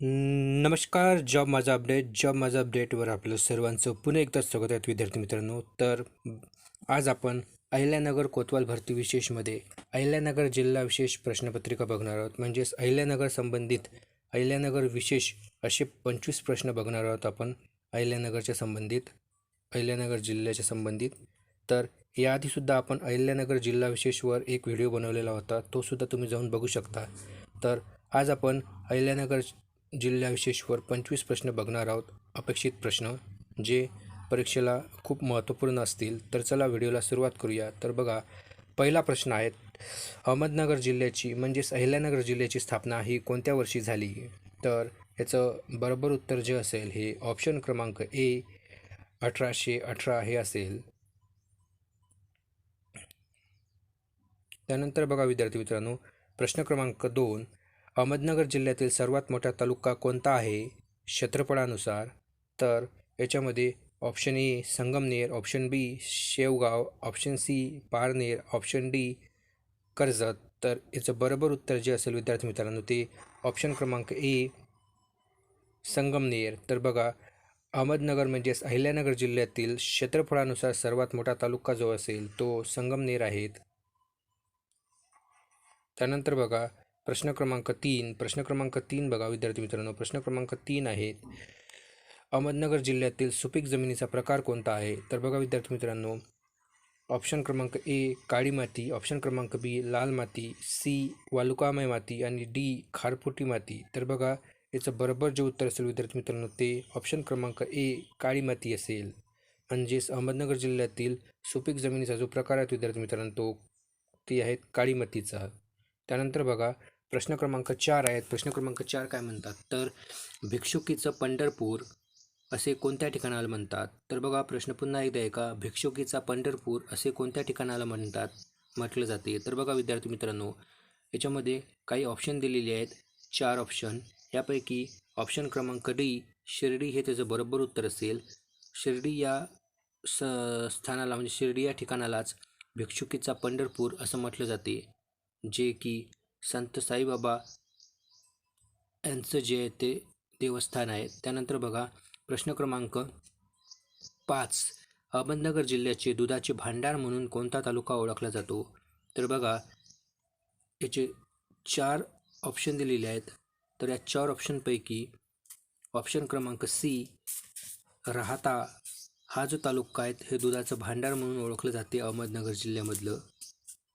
नमस्कार जॉब माझा update. Job माझा अपडेटवर आपलं सर्वांचं पुन्हा एकदा स्वागत आहे विद्यार्थी मित्रांनो. तर आज आपण अहिल्यानगर कोतवाल भरती विशेषमध्ये अहिल्यानगर जिल्हा विशेष प्रश्नपत्रिका बघणार आहोत. म्हणजेच अहिल्यानगर संबंधित अहिल्यानगर विशेष असे पंचवीस प्रश्न बघणार आहोत आपण. अहिल्यानगरच्या संबंधित अहिल्यानगर जिल्ह्याच्या संबंधित. तर याआधीसुद्धा आपण अहिल्यानगर जिल्हा विशेषवर एक व्हिडिओ बनवलेला होता. तोसुद्धा तुम्ही जाऊन बघू शकता. तर आज आपण अहिल्यानगर जिल्ह्याविशेषवर पंचवीस प्रश्न बघणार आहोत. अपेक्षित प्रश्न जे परीक्षेला खूप महत्त्वपूर्ण असतील तर चला व्हिडिओला सुरुवात करूया. तर बघा पहिला प्रश्न आहे अहमदनगर जिल्ह्याची म्हणजेच अहिल्यानगर जिल्ह्याची स्थापना ही कोणत्या वर्षी झाली? तर याचं बरोबर उत्तर जे असेल हे ऑप्शन क्रमांक ए अठराशे अठरा हे असेल. त्यानंतर बघा विद्यार्थी मित्रांनो प्रश्न क्रमांक दोन अहमदनगर जिल्ह्यातील सर्वात मोठा तालुका कोणता आहे? क्षेत्रफळानुसार तर याच्यामध्ये option A Sangamner option B Shevgaon option C Parner option D Karjat. तर याचं बरोबर उत्तर जे असेल विद्यार्थी मित्रांनो ते ऑप्शन क्रमांक ए संगमनेर तर बघा अहमदनगर म्हणजेच अहिल्यानगर जिल्ह्यातील क्षेत्रफळानुसार सर्वात मोठा तालुका जो असेल तो संगमनेर आहेत त्यानंतर बघा प्रश्न क्रमांक तीन. प्रश्न क्रमांक तीन बघा विद्यार्थी मित्रांनो. प्रश्न क्रमांक तीन आहेत. अहमदनगर जिल्ह्यातील सुपीक जमिनीचा प्रकार कोणता आहे? तर बघा विद्यार्थी मित्रांनो. ऑप्शन क्रमांक ए काळी माती. ऑप्शन क्रमांक बी लाल माती. सी वालुकामय माती. आणि डी खारफुटी माती. तर बघा याचं बरोबर जे उत्तर असेल विद्यार्थी मित्रांनो ते ऑप्शन क्रमांक ए काळी माती असेल. म्हणजेच अहमदनगर जिल्ह्यातील सुपीक जमिनीचा जो प्रकार आहे विद्यार्थी मित्रांनो तो ती आहेत काळी मातीचा. त्यानंतर बघा प्रश्न क्रमांक चार आहेत. प्रश्न क्रमांक चार काय म्हणतात? तर भिक्षुकीचं पंढरपूर असे कोणत्या ठिकाणाला म्हणतात? तर बघा प्रश्न पुन्हा एकदा आहे का? भिक्षुकीचा पंढरपूर असे कोणत्या ठिकाणाला म्हणतात? म्हटलं जाते. तर बघा विद्यार्थी मित्रांनो याच्यामध्ये काही ऑप्शन दिलेले आहेत. चार ऑप्शन यापैकी ऑप्शन क्रमांक डी शिर्डी हे त्याचं बरोबर उत्तर असेल. शिर्डी या स स्थानाला म्हणजे शिर्डी या ठिकाणालाच भिक्षुकीचा पंढरपूर असं म्हटलं जाते. जे की संत साईबाबा यांचं जे आहे ते देवस्थान आहे त्यानंतर बघा प्रश्न क्रमांक पाच. अहमदनगर जिल्ह्याचे दुधाचे भांडार म्हणून कोणता तालुका ओळखला जातो? तर बघा याचे चार ऑप्शन दिलेले आहेत. तर या चार ऑप्शनपैकी ऑप्शन क्रमांक सी राहता हा जो तालुका आहे हे दुधाचं भांडार म्हणून ओळखलं जाते अहमदनगर जिल्ह्यामधलं.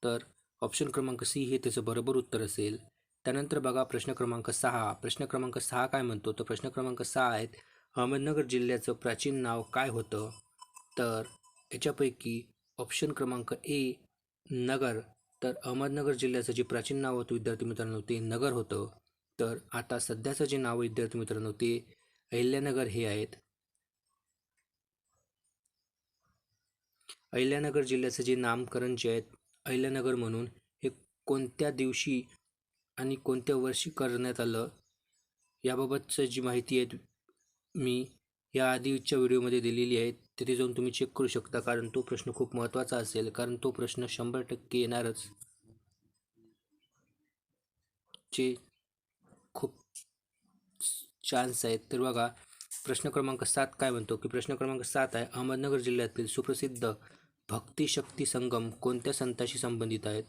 तर ऑप्शन क्रमांक सी हे त्याचं बरोबर उत्तर असेल. त्यानंतर बघा प्रश्न क्रमांक सहा. प्रश्न क्रमांक सहा काय म्हणतो? तर प्रश्न क्रमांक सहा आहेत. अहमदनगर जिल्ह्याचं प्राचीन नाव काय होतं? तर याच्यापैकी ऑप्शन क्रमांक ए नगर. तर अहमदनगर जिल्ह्याचं जे प्राचीन नाव होतं विद्यार्थी मित्रांनो ते नगर होतं. तर आता सध्याचं जे नाव विद्यार्थी मित्रांनो ते अहिल्यानगर हे आहेत. अहिल्यानगर जिल्ह्याचं जे नामकरण जे आहेत अहिल्यानगर म्हणून हे कोणत्या दिवशी आणि कोणत्या वर्षी करण्यात आलं याबाबतचं जी माहिती आहे मी या आधीच्या व्हिडिओमध्ये दिलेली आहे तिथे जाऊन तुम्ही चेक करू शकता कारण तो प्रश्न खूप महत्त्वाचा असेल कारण तो प्रश्न शंभर टक्के येणारच. चे खूप चान्स आहेत. तर बघा प्रश्न क्रमांक सात काय म्हणतो? की प्रश्न क्रमांक सात आहे अहमदनगर जिल्ह्यातील सुप्रसिद्ध भक्ती शक्ती संगम कोणत्या संताशी संबंधित आहेत?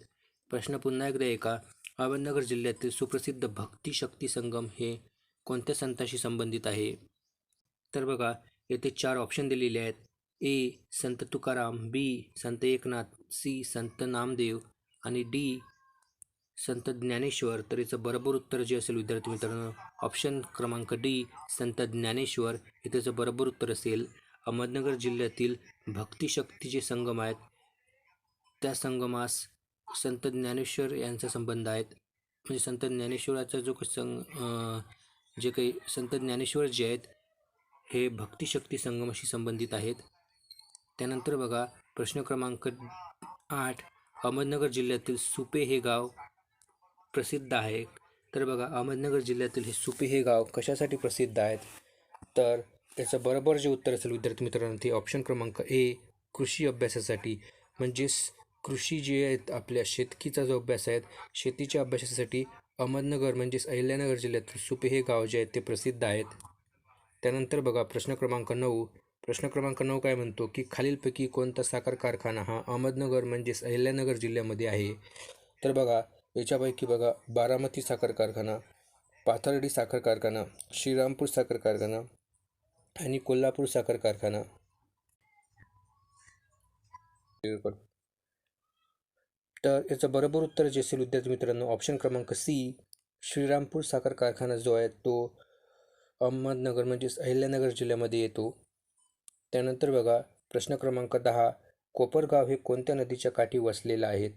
प्रश्न पुन्हा एकदा एका अहमदनगर जिल्ह्यातील सुप्रसिद्ध भक्ती शक्ती संगम हे कोणत्या संताशी संबंधित आहे? तर बघा येथे चार ऑप्शन दिलेले आहेत. ए संत तुकाराम बी संत एकनाथ सी संत नामदेव आणि डी संत ज्ञानेश्वर. तर याचं बरोबर उत्तर जे असेल विद्यार्थी मित्रांनो ऑप्शन क्रमांक डी संत ज्ञानेश्वर. हे त्याचं बरोबर उत्तर असेल अहमदनगर जिल्ह्यातील भक्तिशक्ती जे संगम आहेत. त्या संगमास संत ज्ञानेश्वर यांचा संबंध आहेत. म्हणजे संत ज्ञानेश्वराचा जो संग जे काही संत ज्ञानेश्वर जे आहेत हे भक्तिशक्ती संगमाशी संबंधित आहेत. त्यानंतर बघा प्रश्न क्रमांक आठ अहमदनगर जिल्ह्यातील सुपे हे गाव प्रसिद्ध आहे. तर बघा अहमदनगर जिल्ह्यातील हे सुपे हे गाव कशासाठी प्रसिद्ध आहेत? तर त्याचं बरोबर जे उत्तर असेल विद्यार्थी मित्रांनो ते ऑप्शन क्रमांक ए कृषी अभ्यासासाठी. म्हणजेच कृषी जे आहेत आपल्या शेतकीचा जो अभ्यास आहे शेतीच्या अभ्यासासाठी अहमदनगर म्हणजेच अहिल्यानगर जिल्ह्यातील सुपे हे गाव जे आहेत ते प्रसिद्ध आहेत. त्यानंतर बघा प्रश्न क्रमांक नऊ. प्रश्न क्रमांक नऊ काय म्हणतो की खालीलपैकी कोणता साखर कारखाना हा अहमदनगर म्हणजेच अहिल्यानगर जिल्ह्यामध्ये आहे? तर बघा याच्यापैकी बघा बारामती साखर कारखाना पाथर्डी साखर कारखाना श्रीरामपूर साखर कारखाना आणि कोल्हापूर साखर कारखाना. तर याचं बरोबर उत्तर जे असेल विद्यार्थी मित्रांनो ऑप्शन क्रमांक सी श्रीरामपूर साखर कारखाना जो आहे तो अहमदनगर म्हणजेच अहिल्यानगर जिल्ह्यामध्ये येतो. त्यानंतर बघा प्रश्न क्रमांक दहा कोपरगाव हे कोणत्या नदीच्या काठी वसलेलं आहेत?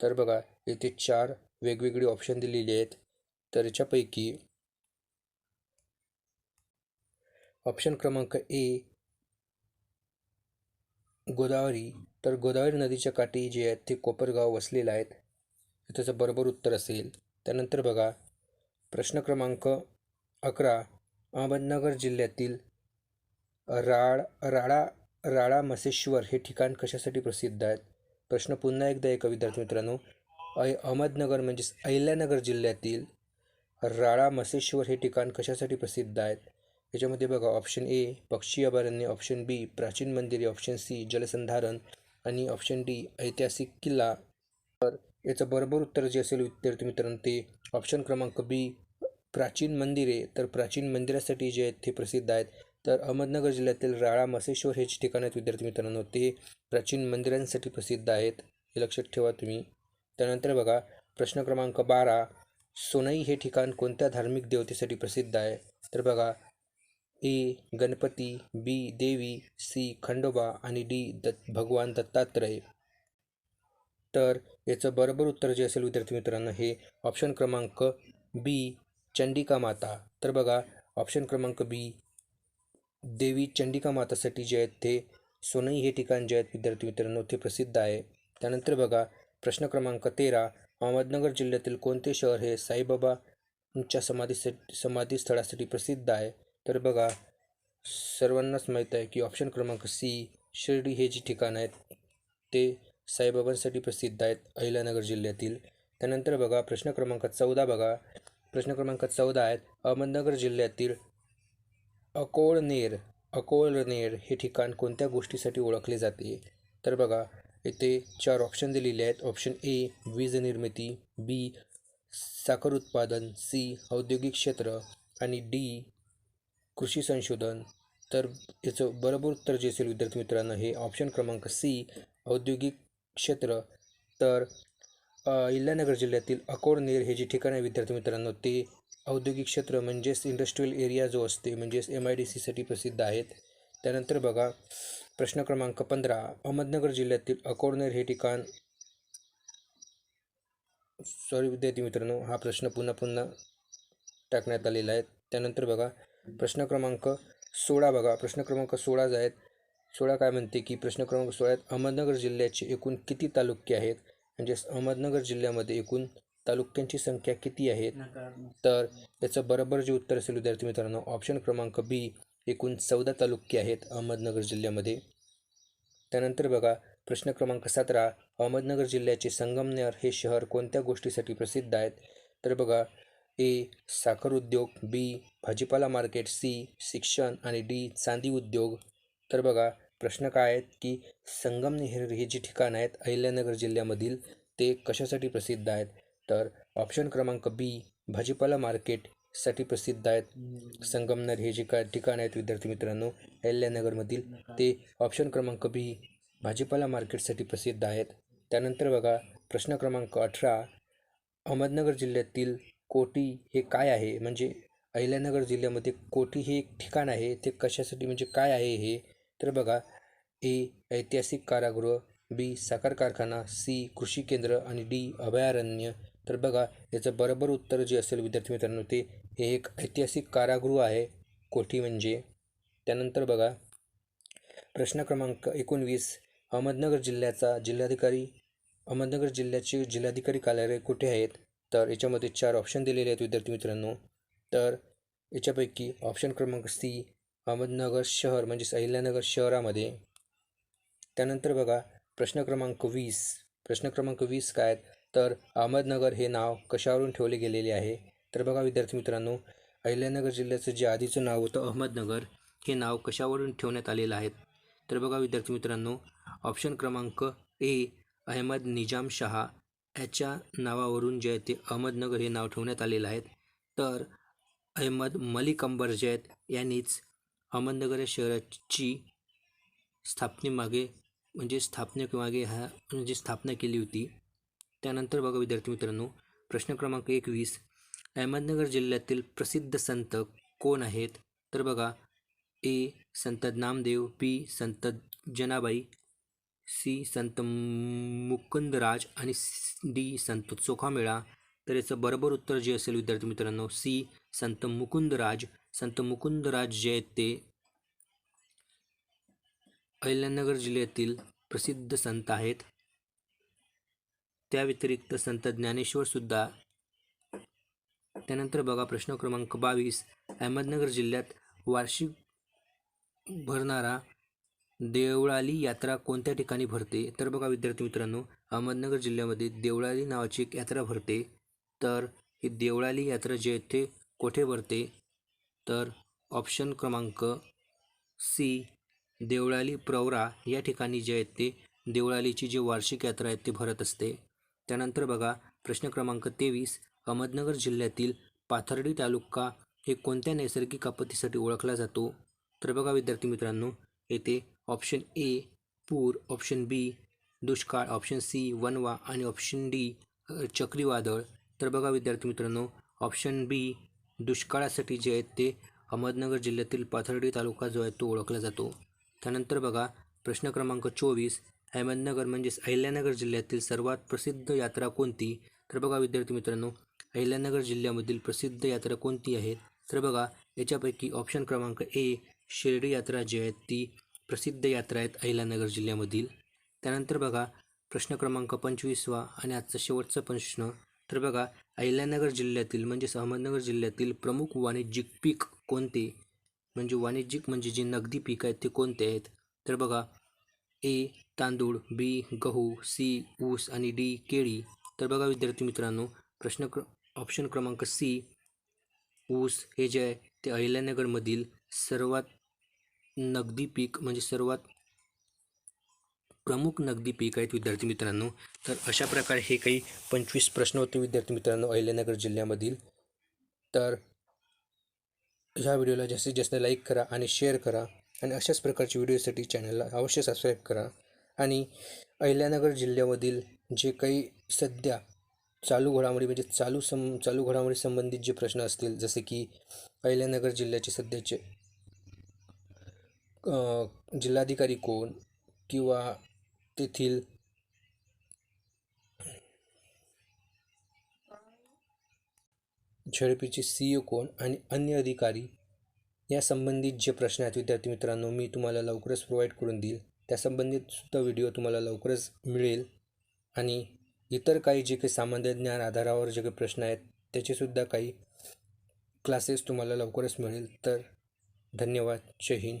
तर बघा येथे चार वेगवेगळे ऑप्शन दिलेली आहेत. तर याच्यापैकी ऑप्शन क्रमांक ए गोदावरी. तर गोदावरी नदीच्या काठी जे आहेत ते कोपरगाव वसलेलं आहेत. त्याचं बरोबर उत्तर असेल. त्यानंतर बघा प्रश्न क्रमांक अकरा अहमदनगर जिल्ह्यातील राळ राळा राळा मसेश्वर हे ठिकाण कशासाठी प्रसिद्ध आहेत? प्रश्न पुन्हा एकदा एका विद्यार्थी मित्रांनो. अय अहमदनगर म्हणजेच अहिल्यानगर जिल्ह्यातील राळा मसेश्वर हे ठिकाण कशासाठी प्रसिद्ध आहेत? याच्यामध्ये बघा ऑप्शन ए पक्षी अभयारण्य ऑप्शन बी प्राचीन मंदिरे ऑप्शन सी जलसंधारण आणि ऑप्शन डी ऐतिहासिक किल्ला. तर याचं बरोबर उत्तर जे असेल विद्यार्थी मित्रांनो ते ऑप्शन क्रमांक बी प्राचीन मंदिरे. तर प्राचीन मंदिरासाठी जे आहेत ते प्रसिद्ध आहेत. तर अहमदनगर जिल्ह्यातील राळा मसेश्वर हे जे ठिकाण आहेत विद्यार्थी मित्रांनो ते प्राचीन मंदिरांसाठी प्रसिद्ध आहेत. हे लक्षात ठेवा तुम्ही. त्यानंतर बघा प्रश्न क्रमांक बारा सोनई हे ठिकाण कोणत्या धार्मिक देवतेसाठी प्रसिद्ध आहे? तर बघा ए गणपती बी देवी सी खंडोबा आणि डी दत्त भगवान दत्तात्रय. तर याचं बरोबर उत्तर जे असेल विद्यार्थी मित्रांनो हे ऑप्शन क्रमांक बी चंडिका माता. तर बघा ऑप्शन क्रमांक बी देवी चंडिका मातासाठी जे आहेत ते सोनई हे ठिकाण जे आहेत विद्यार्थी मित्रांनो ते प्रसिद्ध आहे. त्यानंतर बघा प्रश्न क्रमांक तेरा अहमदनगर जिल्ह्यातील कोणते शहर हे साईबाबांच्या समाधीसाठी समाधीस्थळासाठी प्रसिद्ध आहे? तर बघा सर्वांनाच माहीत आहे की ऑप्शन क्रमांक सी शिर्डी हे जे ठिकाण आहेत ते साईबाबांसाठी प्रसिद्ध आहेत अहिल्यानगर जिल्ह्यातील. त्यानंतर बघा प्रश्न क्रमांक चौदा बघा. प्रश्न क्रमांक चौदा आहेत अहमदनगर जिल्ह्यातील अकोळनेर. अकोळनेर हे ठिकाण कोणत्या गोष्टीसाठी ओळखले जाते? तर बघा येथे चार ऑप्शन दिलेले आहेत. ऑप्शन ए वीज निर्मिती. बी साखर उत्पादन. सी औद्योगिक क्षेत्र. आणि डी कृषी संशोधन. तर याचं बरोबर उत्तर जे असेल विद्यार्थी मित्रांनो हे ऑप्शन क्रमांक सी औद्योगिक क्षेत्र. तर इल्लानगर जिल्ह्यातील अकोडनेर हे जे ठिकाण आहे विद्यार्थी मित्रांनो ते औद्योगिक क्षेत्र म्हणजेच इंडस्ट्रीयल एरिया जो असते म्हणजेच एम आय डी सीसाठी प्रसिद्ध आहेत. त्यानंतर बघा प्रश्न क्रमांक पंधरा अहमदनगर जिल्ह्यातील अकोडनेर हे ठिकाण सॉरी विद्यार्थी मित्रांनो हा प्रश्न पुन्हा पुन्हा टाकण्यात आलेला आहे. त्यानंतर बघा प्रश्न क्रमांक सोळा बघा. प्रश्न क्रमांक सोळा आहेत. सोळा काय म्हणते की प्रश्न क्रमांक सोळा आहेत. अहमदनगर जिल्ह्याचे एकूण किती तालुके आहेत? म्हणजेच अहमदनगर जिल्ह्यामध्ये एकूण तालुक्यांची संख्या किती आहेत तर याचं बरोबर जे उत्तर असेल विद्यार्थी मित्रांनो ऑप्शन क्रमांक बी एकूण चौदा तालुके आहेत अहमदनगर जिल्ह्यामध्ये. त्यानंतर बघा प्रश्न क्रमांक सतरा अहमदनगर जिल्ह्याचे संगमनेर हे शहर कोणत्या गोष्टीसाठी प्रसिद्ध आहेत? तर बघा ए साखर उद्योग बी भाजीपाला मार्केट सी शिक्षण आणि डी चांदी उद्योग. तर बघा प्रश्न काय आहेत की संगमनेर हे जे ठिकाण आहेत अहिल्यानगर जिल्ह्यामधील ते कशासाठी प्रसिद्ध आहेत? तर ऑप्शन क्रमांक बी भाजीपाला मार्केटसाठी प्रसिद्ध आहेत. संगमनेर हे जे काय ठिकाण आहेत विद्यार्थी मित्रांनो अहिल्यानगरमधील ते ऑप्शन क्रमांक बी भाजीपाला मार्केटसाठी प्रसिद्ध आहेत. त्यानंतर बघा प्रश्न क्रमांक अठरा अहमदनगर जिल्ह्यातील कोटी हे काय आहे? म्हणजे अहिल्यानगर जिल्ह्यामध्ये कोठी हे एक ठिकाण आहे. ते कशासाठी म्हणजे काय आहे हे? तर बघा ए ऐतिहासिक कारागृह बी साखर कारखाना सी कृषी केंद्र आणि डी अभयारण्य. तर बघा याचं बरोबर उत्तर जे असेल विद्यार्थी मित्रांनो ते हे एक ऐतिहासिक कारागृह आहे. कोठी म्हणजे. त्यानंतर बघा प्रश्न क्रमांक एकोणवीस अहमदनगर जिल्ह्याचा जिल्हाधिकारी अहमदनगर जिल्ह्याचे जिल्हाधिकारी कार्यालय कुठे आहेत? तर याच्यामध्ये चार ऑप्शन दिलेले आहेत विद्यार्थी मित्रांनो. तर याच्यापैकी ऑप्शन क्रमांक सी अहमदनगर शहर म्हणजेच अहिल्यानगर शहरामध्ये. त्यानंतर बघा प्रश्न क्रमांक वीस. प्रश्न क्रमांक वीस काय आहेत? तर अहमदनगर हे नाव कशावरून ठेवले गेलेले आहे? तर बघा विद्यार्थी मित्रांनो अहिल्यानगर जिल्ह्याचं जे आधीचं नाव होतं अहमदनगर हे नाव कशावरून ठेवण्यात आलेलं आहे? तर बघा विद्यार्थी मित्रांनो ऑप्शन क्रमांक ए अहमद निजाम शहा. याच्या नावावरून जे ते अहमदनगर हे नाव ठेवण्यात आलेलं आहे. तर अहमद मलिक अंबर जे आहेत यांनीच अहमदनगर या शहराची स्थापनेमागे म्हणजे स्थापनेमागे ह्या म्हणजे स्थापना केली होती. त्यानंतर बघा विद्यार्थी मित्रांनो प्रश्न क्रमांक एकवीस. अहमदनगर जिल्ह्यातील प्रसिद्ध संत कोण आहेत? तर बघा ए. संत नामदेव पी संत जनाबाई सी. संत मुकुंदराज आणि डी. संत चोखामेळा तर याचं बरोबर उत्तर जे असेल विद्यार्थी मित्रांनो सी. संत मुकुंदराज. संत मुकुंदराज जे आहेत ते अहिल्यानगर जिल्ह्यातील प्रसिद्ध संत आहेत. त्या व्यतिरिक्त संत ज्ञानेश्वर सुद्धा. त्यानंतर बघा प्रश्न क्रमांक बावीस. अहमदनगर जिल्ह्यात वार्षिक भरणारा देवळाली यात्रा कोणत्या ठिकाणी भरते? तर बघा विद्यार्थी मित्रांनो अहमदनगर जिल्ह्यामध्ये देवळाली नावाची एक यात्रा भरते. तर ही देवळाली यात्रा जी आहे ते कोठे भरते? तर ऑप्शन क्रमांक सी देवळाली प्रवरा या ठिकाणी जे आहेत ते देवळालीची जी वार्षिक यात्रा आहे ती भरत असते. त्यानंतर बघा प्रश्न क्रमांक तेवीस अहमदनगर जिल्ह्यातील पाथर्डी तालुका हे कोणत्या नैसर्गिक आपत्तीसाठी ओळखला जातो? तर बघा विद्यार्थी मित्रांनो येथे ऑप्शन ए पूर. ऑप्शन बी दुष्काळ. ऑप्शन सी वनवा आणि ऑप्शन डी चक्रीवादळ. तर बघा विद्यार्थी मित्रांनो ऑप्शन बी दुष्काळासाठी जे आहेत ते अहमदनगर जिल्ह्यातील पाथर्डी तालुका जो आहे तो ओळखला जातो. त्यानंतर बघा प्रश्न क्रमांक चोवीस अहमदनगर म्हणजेच अहिल्यानगर जिल्ह्यातील सर्वात प्रसिद्ध यात्रा कोणती? तर बघा विद्यार्थी मित्रांनो अहिल्यानगर जिल्ह्यामधील प्रसिद्ध यात्रा कोणती आहे? तर बघा याच्यापैकी ऑप्शन क्रमांक ए शिर्डी यात्रा जी आहे ती प्रसिद्ध यात्रा आहेत अहिल्यानगर जिल्ह्यामधील. त्यानंतर बघा प्रश्न क्रमांक पंचवीसवा आणि आजचा शेवटचा प्रश्न. तर बघा अहिल्यानगर जिल्ह्यातील म्हणजेच अहमदनगर जिल्ह्यातील प्रमुख वाणिज्यिक पीक कोणते? म्हणजे वाणिज्यिक म्हणजे जे नगदी पीक आहेत ते कोणते आहेत? तर बघा ए तांदूळ बी गहू सी ऊस आणि डी केळी. तर बघा विद्यार्थी मित्रांनो प्रश्न क्र ऑप्शन क्रमांक सी ऊस. हे जे आहे ते अहिल्यानगरमधील सर्वात नगदी पीक म्हणजे सर्वात प्रमुख नगदी पीक आहेत विद्यार्थी मित्रांनो. तर अशा प्रकारे हे काही पंचवीस प्रश्न होते विद्यार्थी मित्रांनो अहिल्यानगर जिल्ह्यामधील. तर ह्या व्हिडिओला जास्तीत जास्त लाईक करा आणि शेअर करा आणि अशाच प्रकारच्या व्हिडिओसाठी चॅनलला अवश्य सबस्क्राईब करा. आणि अहिल्यानगर जिल्ह्यामधील जे काही सध्या चालू घडामोडी म्हणजे चालू सं चालू घडामोडी संबंधित जे प्रश्न असतील जसे की अहिल्यानगर जिल्ह्याचे सध्याचे जिल्हाधिकारी कोण किंवा तेथील झडपीचे सी ओ कोण आणि अन्य अधिकारी या संबंधित जे प्रश्न आहेत विद्यार्थी मित्रांनो मी तुम्हाला लवकरच प्रोव्हाइड करून देईल. त्यासंबंधितसुद्धा व्हिडिओ तुम्हाला लवकरच मिळेल. आणि इतर काही जे काही सामान्य ज्ञान आधारावर जे काही प्रश्न आहेत त्याचेसुद्धा काही क्लासेस तुम्हाला लवकरच मिळेल. तर धन्यवाद. जय हिंद.